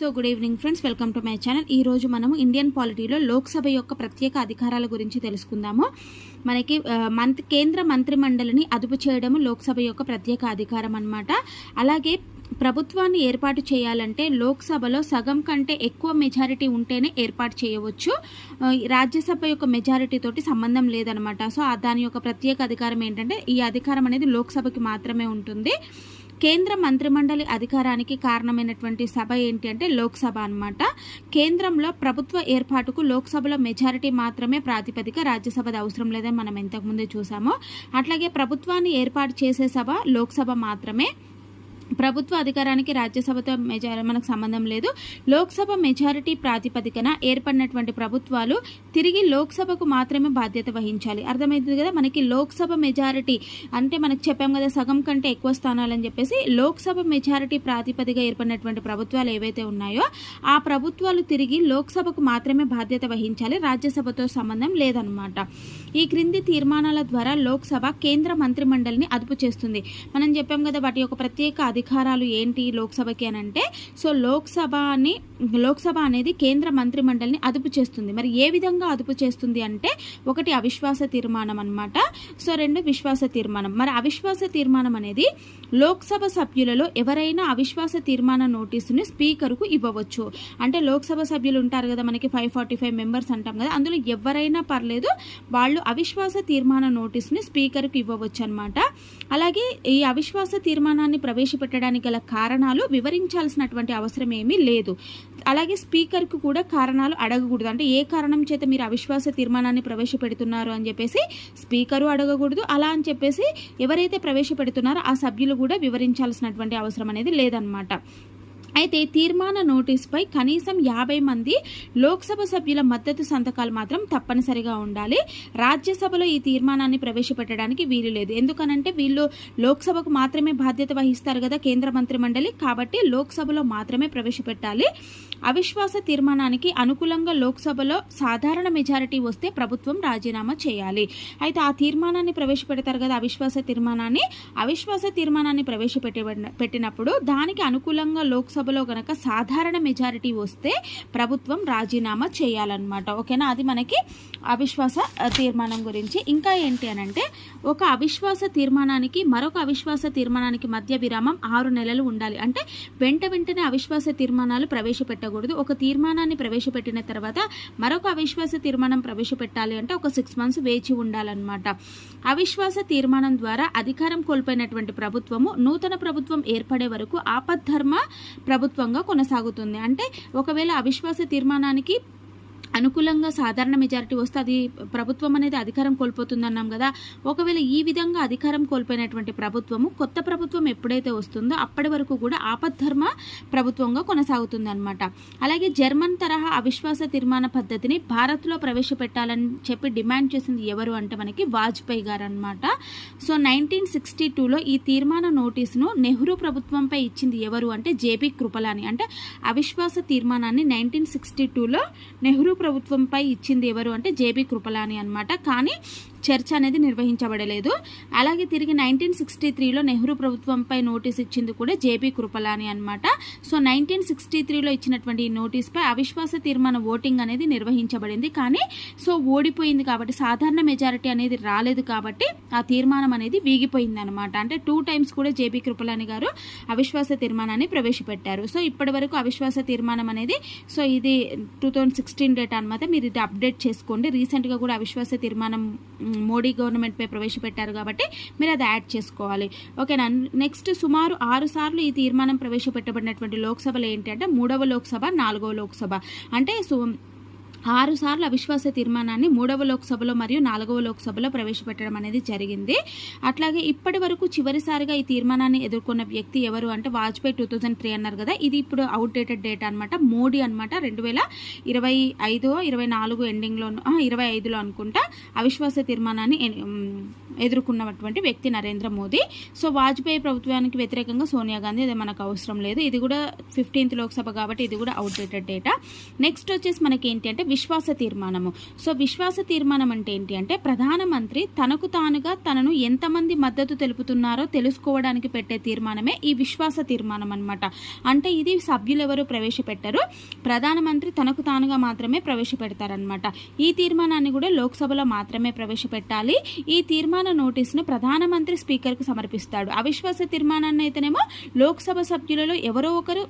So good evening friends welcome to my channel ఈ రోజు మనము ఇండియన్ పాలిటీలో లోక్సభ యొక్క ప్రత్యేక అధికారాల గురించి తెలుసుకుందాము. మనకి మంత్ కేంద్ర మంత్రిమండలిని అదుపు చేయడము లోక్సభ యొక్క ప్రత్యేక అధికారం అనమాట అలాగే ప్రభుత్వాన్ని ఏర్పాటు చేయాలంటే లోక్సభలో సగం కంటే ఎక్కువ మెజారిటీ ఉంటేనే ఏర్పాటు చేయవచ్చు. రాజ్యసభ యొక్క మెజారిటీతోటి సంబంధం లేదనమాట సో దాని యొక్క ప్రత్యేక అధికారం ఏంటంటే ఈ అధికారం అనేది లోక్సభకి మాత్రమే ఉంటుంది. కేంద్ర మంత్రిమండలి అధికారానికి కారణమైనటువంటి సభ ఏంటి అంటే లోక్సభ అన్నమాట. కేంద్రంలో ప్రభుత్వ ఏర్పాటుకు లోక్సభలో మెజారిటీ మాత్రమే ప్రాతిపదిక రాజ్యసభది అవసరం లేదని మనం ఇంతకుముందే చూసాము. అట్లాగే ప్రభుత్వాన్ని ఏర్పాటు చేసే సభ లోక్సభ మాత్రమే. ప్రభుత్వ అధికారానికి రాజ్యసభతో మెజారి మనకు సంబంధం లేదు. లోక్సభ మెజారిటీ ప్రాతిపదికన ఏర్పడినటువంటి ప్రభుత్వాలు తిరిగి లోక్సభకు మాత్రమే బాధ్యత వహించాలి. అర్థమవుతుంది కదా? మనకి లోక్సభ మెజారిటీ అంటే మనకు చెప్పాం కదా సగం కంటే ఎక్కువ స్థానాలని చెప్పేసి లోక్సభ మెజారిటీ ప్రాతిపదిక ఏర్పడినటువంటి ప్రభుత్వాలు ఏవైతే ఉన్నాయో ఆ ప్రభుత్వాలు తిరిగి లోక్సభకు మాత్రమే బాధ్యత వహించాలి. రాజ్యసభతో సంబంధం లేదనమాట ఈ క్రింది తీర్మానాల ద్వారా లోక్సభ కేంద్ర మంత్రిమండలిని అదుపు చేస్తుంది. మనం చెప్పాం కదా వాటి యొక్క ప్రత్యేక అధికారాలు ఏంటి లోక్సభకి అని అంటే సో లోక్సభని లోక్సభ అనేది కేంద్ర మంత్రిమండలిని అదుపు చేస్తుంది. మరి ఏ విధంగా అదుపు చేస్తుంది అంటే ఒకటి అవిశ్వాస తీర్మానం అన్నమాట. సో రెండు విశ్వాస తీర్మానం. మరి అవిశ్వాస తీర్మానం అనేది లోక్సభ సభ్యులలో ఎవరైనా అవిశ్వాస తీర్మాన నోటీసుని స్పీకర్కు ఇవ్వవచ్చు. అంటే లోక్సభ సభ్యులు ఉంటారు కదా మనకి ఫైవ్ ఫార్టీ ఫైవ్ మెంబర్స్ అంటాం కదా అందులో ఎవరైనా పర్లేదు వాళ్ళు అవిశ్వాస తీర్మాన నోటీసుని స్పీకర్కు ఇవ్వవచ్చు అనమాట అలాగే ఈ అవిశ్వాస తీర్మానాన్ని పెట్టడానికి గల కారణాలు వివరించాల్సినటువంటి అవసరం ఏమీ లేదు. అలాగే స్పీకర్కు కూడా కారణాలు అడగకూడదు. అంటే ఏ కారణం చేత మీరు అవిశ్వాస తీర్మానాన్ని ప్రవేశపెడుతున్నారు అని చెప్పేసి స్పీకరు అడగకూడదు. అలా అని చెప్పేసి ఎవరైతే ప్రవేశపెడుతున్నారో ఆ సభ్యులు కూడా వివరించాల్సినటువంటి అవసరం అనేది లేదనమాట అయితే తీర్మాన నోటీసుపై కనీసం యాభై మంది లోక్సభ సభ్యుల మద్దతు సంతకాలు మాత్రం తప్పనిసరిగా ఉండాలి. రాజ్యసభలో ఈ తీర్మానాన్ని ప్రవేశపెట్టడానికి వీలు లేదు. ఎందుకనంటే వీళ్ళు లోక్సభకు మాత్రమే బాధ్యత వహిస్తారు కదా కేంద్ర మంత్రి మండలి కాబట్టి లోక్సభలో మాత్రమే ప్రవేశపెట్టాలి. అవిశ్వాస తీర్మానానికి అనుకూలంగా లోక్సభలో సాధారణ మెజారిటీ వస్తే ప్రభుత్వం రాజీనామా చేయాలి. అయితే ఆ తీర్మానాన్ని ప్రవేశపెడతారు కదా అవిశ్వాస తీర్మానాన్ని. అవిశ్వాస తీర్మానాన్ని ప్రవేశపెట్టి పెట్టినప్పుడు దానికి అనుకూలంగా లోక్సభ లోక్సభలో గనక సాధారణ మెజారిటీ వస్తే ప్రభుత్వం రాజీనామా చేయాలన్నమాట. ఓకేనా? అది మనకి అవిశ్వాస తీర్మానం గురించి. ఇంకా ఏంటి అని అంటే ఒక అవిశ్వాస తీర్మానానికి మరొక అవిశ్వాస తీర్మానానికి మధ్య విరామం ఆరు నెలలు ఉండాలి. అంటే వెంట వెంటనే అవిశ్వాస తీర్మానాలు ప్రవేశపెట్టకూడదు. ఒక తీర్మానాన్ని ప్రవేశపెట్టిన తర్వాత మరొక అవిశ్వాస తీర్మానం ప్రవేశపెట్టాలి అంటే ఒక సిక్స్ మంత్స్ వేచి ఉండాలన్నమాట. అవిశ్వాస తీర్మానం ద్వారా అధికారం కోల్పోయినటువంటి ప్రభుత్వము నూతన ప్రభుత్వం ఏర్పడే వరకు ఆపద్ధర్మ ప్రభుత్వంగా కొనసాగుతుంది. అంటే ఒకవేళ అవిశ్వాస తీర్మానానికి అనుకూలంగా సాధారణ మెజారిటీ వస్తే అది ప్రభుత్వం అనేది అధికారం కోల్పోతుంది అన్నాం కదా. ఒకవేళ ఈ విధంగా అధికారం కోల్పోయినటువంటి ప్రభుత్వము కొత్త ప్రభుత్వం ఎప్పుడైతే వస్తుందో అప్పటి వరకు కూడా ఆపద్ధర్మ ప్రభుత్వంగా కొనసాగుతుందన్నమాట. అలాగే జర్మన్ తరహా అవిశ్వాస తీర్మాన పద్ధతిని భారత్లో ప్రవేశపెట్టాలని చెప్పి డిమాండ్ చేసింది ఎవరు అంటే మనకి వాజ్పేయి గారు అనమాట సో నైన్టీన్ సిక్స్టీ టూలో ఈ తీర్మాన నోటీసును నెహ్రూ ప్రభుత్వంపై ఇచ్చింది ఎవరు అంటే జేపీ కృపలాని. అంటే అవిశ్వాస తీర్మానాన్ని నైన్టీన్ సిక్స్టీ టూలో నెహ్రూ ప్రభుత్వంపై ఇచ్చింది ఎవరు అంటే జేబీ కృపలాని అనమాట కానీ చర్చ అనేది నిర్వహించబడలేదు. అలాగే తిరిగి నైన్టీన్ సిక్స్టీ త్రీలో నెహ్రూ ప్రభుత్వంపై నోటీస్ ఇచ్చింది కూడా జేపీ కృపలాని అనమాట సో నైన్టీన్ సిక్స్టీ త్రీలో ఇచ్చినటువంటి ఈ నోటీస్పై అవిశ్వాస తీర్మాన ఓటింగ్ అనేది నిర్వహించబడింది. కానీ సో ఓడిపోయింది కాబట్టి సాధారణ మెజారిటీ అనేది రాలేదు కాబట్టి ఆ తీర్మానం అనేది వీగిపోయింది అనమాట అంటే టూ టైమ్స్ కూడా జేపీ కృపలాని గారు అవిశ్వాస తీర్మానాన్ని ప్రవేశపెట్టారు. సో ఇప్పటి వరకు అవిశ్వాస తీర్మానం అనేది సో ఇది టూ థౌజండ్ సిక్స్టీన్ డేట్ అనమాట మీరు ఇది అప్డేట్ చేసుకోండి. రీసెంట్గా కూడా అవిశ్వాస తీర్మానం మోడీ గవర్నమెంట్పై ప్రవేశపెట్టారు కాబట్టి మీరు అది యాడ్ చేసుకోవాలి. ఓకేనా నెక్స్ట్ సుమారు ఆరు సార్లు ఈ తీర్మానం ప్రవేశపెట్టబడినటువంటి లోక్సభలు ఏంటి అంటే మూడవ లోక్సభ నాలుగవ లోక్సభ. అంటే ఆరు సార్లు అవిశ్వాస తీర్మానాన్ని మూడవ లోక్సభలో మరియు నాలుగవ లోక్సభలో ప్రవేశపెట్టడం అనేది జరిగింది. అట్లాగే ఇప్పటి వరకు చివరిసారిగా ఈ తీర్మానాన్ని ఎదుర్కొన్న వ్యక్తి ఎవరు అంటే వాజ్పేయి టూ థౌజండ్ త్రీ అన్నారు కదా. ఇది ఇప్పుడు అవుట్డేటెడ్ డేటా అనమాట మోడీ అనమాట రెండు వేల ఇరవై ఐదు ఇరవై నాలుగు ఎండింగ్లో ఇరవై ఐదులో అనుకుంటా అవిశ్వాస తీర్మానాన్ని ఎదుర్కొన్నటువంటి వ్యక్తి నరేంద్ర మోదీ. సో వాజ్పేయి ప్రభుత్వానికి వ్యతిరేకంగా సోనియా గాంధీ అది మనకు అవసరం లేదు. ఇది కూడా ఫిఫ్టీన్త్ లోక్సభ కాబట్టి ఇది కూడా అవుట్డేటెడ్ డేటా నెక్స్ట్ వచ్చేసి మనకి ఏంటి అంటే విశ్వాస తీర్మానము. సో విశ్వాస తీర్మానం అంటే ఏంటి అంటే ప్రధానమంత్రి తనకు తానుగా తనను ఎంతమంది మద్దతు తెలుపుతున్నారో తెలుసుకోవడానికి పెట్టే తీర్మానమే ఈ విశ్వాస తీర్మానం అనమాట అంటే ఇది సభ్యులు ఎవరు ప్రవేశపెట్టరు ప్రధానమంత్రి తనకు తానుగా మాత్రమే ప్రవేశపెడతారనమాట ఈ తీర్మానాన్ని కూడా లోక్సభలో మాత్రమే ప్రవేశపెట్టాలి. ఈ తీర్మాన నోటీసును ప్రధానమంత్రి స్పీకర్కు సమర్పిస్తాడు. అవిశ్వాస తీర్మానాన్ని అయితేనేమో లోక్సభ సభ్యులలో ఎవరో ఒకరు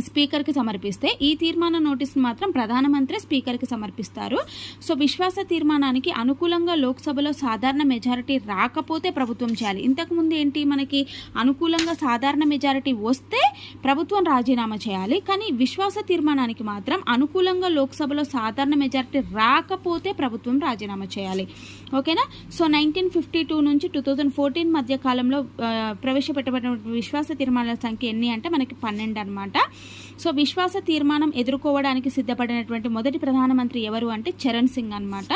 స్పీకర్కి సమర్పిస్తే ఈ తీర్మాన నోటీసును మాత్రం ప్రధానమంత్రి స్పీకర్కి సమర్పిస్తారు. సో విశ్వాస తీర్మానానికి అనుకూలంగా లోక్సభలో సాధారణ మెజారిటీ రాకపోతే ప్రభుత్వం చేయాలి. ఇంతకుముందు ఏంటి మనకి అనుకూలంగా సాధారణ మెజారిటీ వస్తే ప్రభుత్వం రాజీనామా చేయాలి. కానీ విశ్వాస తీర్మానానికి మాత్రం అనుకూలంగా లోక్సభలో సాధారణ మెజారిటీ రాకపోతే ప్రభుత్వం రాజీనామా చేయాలి. ఓకేనా? సో నైన్టీన్ ఫిఫ్టీ టూ నుంచి టూ థౌజండ్ ఫోర్టీన్ మధ్య కాలంలో ప్రవేశపెట్టబడిన విశ్వాస తీర్మానాల సంఖ్య ఎన్ని అంటే మనకి పన్నెండు అనమాట సో విశ్వాస తీర్మానం ఎదుర్కోవడానికి సిద్ధపడినటువంటి మొదటి ప్రధానమంత్రి ఎవరు అంటే చరణ్ సింగ్ అనమాట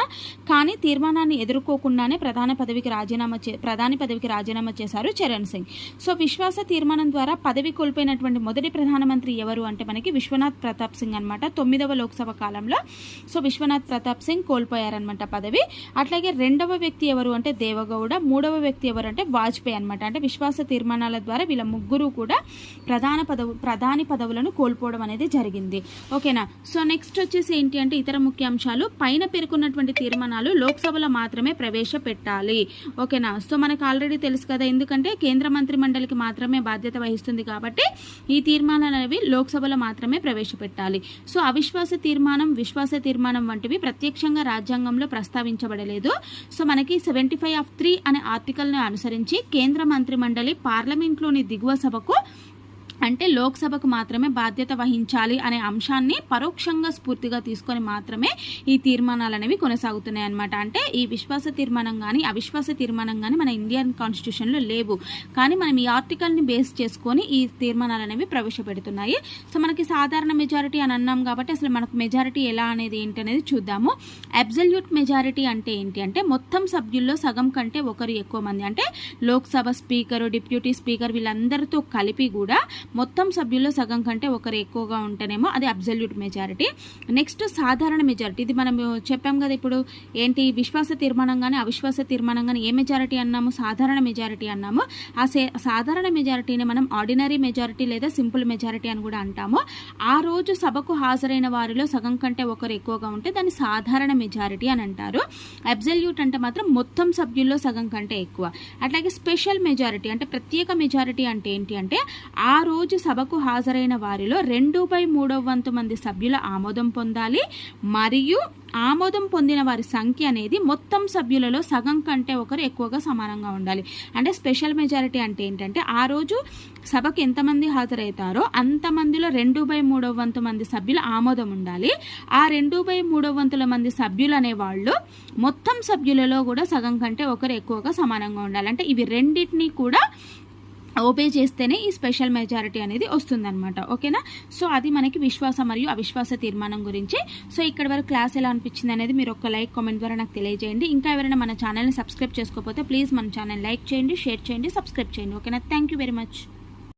కానీ తీర్మానాన్ని ఎదుర్కోకుండానే ప్రధాన పదవికి రాజీనామా చే ప్రధాని పదవికి రాజీనామా చేశారు చరణ్ సింగ్. సో విశ్వాస తీర్మానం ద్వారా పదవి కోల్పోయినటువంటి మొదటి ప్రధానమంత్రి ఎవరు అంటే మనకి విశ్వనాథ్ ప్రతాప్ సింగ్ అనమాట తొమ్మిదవ లోక్సభ కాలంలో సో విశ్వనాథ్ ప్రతాప్ సింగ్ కోల్పోయారనమాట పదవి. అట్లాగే రెండవ వ్యక్తి ఎవరు అంటే దేవగౌడ మూడవ వ్యక్తి ఎవరు అంటే వాజ్పేయి అనమాట అంటే విశ్వాస తీర్మానాల ద్వారా వీళ్ళ ముగ్గురు కూడా ప్రధాన పదవు ప్రధాని పదవులు పదవులను కోల్పోవడం అనేది జరిగింది. ఓకేనా? సో నెక్స్ట్ వచ్చేసి ఏంటి అంటే ఇతర ముఖ్య అంశాలు పైన పేర్కొన్నటువంటి తీర్మానాలు లోక్సభలో మాత్రమే ప్రవేశపెట్టాలి. ఓకేనా? సో మనకు ఆల్రెడీ తెలుసు కదా ఎందుకంటే కేంద్ర మంత్రి మండలికి మాత్రమే బాధ్యత వహిస్తుంది కాబట్టి ఈ తీర్మానాలు అనేవి లోక్సభలో మాత్రమే ప్రవేశపెట్టాలి. సో అవిశ్వాస తీర్మానం విశ్వాస తీర్మానం వంటివి ప్రత్యక్షంగా రాజ్యాంగంలో ప్రస్తావించబడలేదు. సో మనకి సెవెంటీ ఫైవ్ ఆఫ్ త్రీ అనే ఆర్టికల్ని అనుసరించి కేంద్ర మంత్రి మండలి పార్లమెంట్లోని దిగువ సభకు అంటే లోక్సభకు మాత్రమే బాధ్యత వహించాలి అనే అంశాన్ని పరోక్షంగా స్ఫూర్తిగా తీసుకొని మాత్రమే ఈ తీర్మానాలు అనేవి కొనసాగుతున్నాయి అనమాట అంటే ఈ విశ్వాస తీర్మానం కానీ అవిశ్వాస తీర్మానం కానీ మన ఇండియన్ కాన్స్టిట్యూషన్లో లేవు. కానీ మనం ఈ ఆర్టికల్ని బేస్ చేసుకొని ఈ తీర్మానాలు అనేవి ప్రవేశపెడుతున్నాయి. సో మనకి సాధారణ మెజారిటీ అని అన్నాం కాబట్టి అసలు మనకు మెజారిటీ ఎలా అనేది ఏంటి అనేది చూద్దాము. అబ్జల్యూట్ మెజారిటీ అంటే ఏంటి? అంటే మొత్తం సభ్యుల్లో సగం కంటే ఒకరు ఎక్కువ మంది. అంటే లోక్సభ స్పీకర్ డిప్యూటీ స్పీకర్ వీళ్ళందరితో కలిపి కూడా మొత్తం సభ్యుల్లో సగం కంటే ఒకరు ఎక్కువగా ఉంటేనేమో అది అబ్జల్యూట్ మెజారిటీ నెక్స్ట్ సాధారణ మెజారిటీ ఇది మనం చెప్పాం కదా ఇప్పుడు ఏంటి విశ్వాస తీర్మానం కానీ అవిశ్వాస తీర్మానం కానీ ఏ మెజారిటీ అన్నాము? సాధారణ మెజారిటీ అన్నాము. ఆ సాధారణ మెజారిటీని మనం ఆర్డినరీ మెజారిటీ లేదా సింపుల్ మెజారిటీ అని కూడా అంటాము. ఆ రోజు సభకు హాజరైన వారిలో సగం కంటే ఒకరు ఎక్కువగా ఉంటే దాన్ని సాధారణ మెజారిటీ అని అంటారు. అబ్జల్యూట్ అంటే మాత్రం మొత్తం సభ్యుల్లో సగం కంటే ఎక్కువ. అట్లాగే స్పెషల్ మెజారిటీ అంటే ప్రత్యేక మెజారిటీ అంటే ఏంటి అంటే ఆ రోజు రోజు సభకు హాజరైన వారిలో రెండు బై మూడవ వంతు మంది సభ్యుల ఆమోదం పొందాలి. మరియు ఆమోదం పొందిన వారి సంఖ్య అనేది మొత్తం సభ్యులలో సగం కంటే ఒకరు ఎక్కువగా సమానంగా ఉండాలి. అంటే స్పెషల్ మెజారిటీ అంటే ఏంటంటే ఆ రోజు సభకు ఎంతమంది హాజరవుతారో అంతమందిలో రెండు బై మూడవ వంతు మంది సభ్యుల ఆమోదం ఉండాలి. ఆ రెండు బై మూడవ వంతుల మంది సభ్యులు అనేవాళ్ళు మొత్తం సభ్యులలో కూడా సగం కంటే ఒకరు ఎక్కువగా సమానంగా ఉండాలి. అంటే ఇవి రెండింటినీ కూడా ఓబే చేస్తేనే ఈ స్పెషల్ మెజారిటీ అనేది వస్తుందన్నమాట. ఓకేనా? సో అది మనకి విశ్వాస మరియు అవిశ్వాస తీర్మానం గురించి. సో ఇక్కడ వరకు క్లాస్ ఎలా అనిపించింది అనేది మీరు ఒక లైక్ కామెంట్ ద్వారా నాకు తెలియజేయండి. ఇంకా ఎవరైనా మన ఛానల్ని సబ్స్క్రైబ్ చేసుకోకపోతే ప్లీజ్ మన ఛానల్ లైక్ చేయండి షేర్ చేయండి సబ్స్క్రైబ్ చేయండి. ఓకేనా? Thank you very much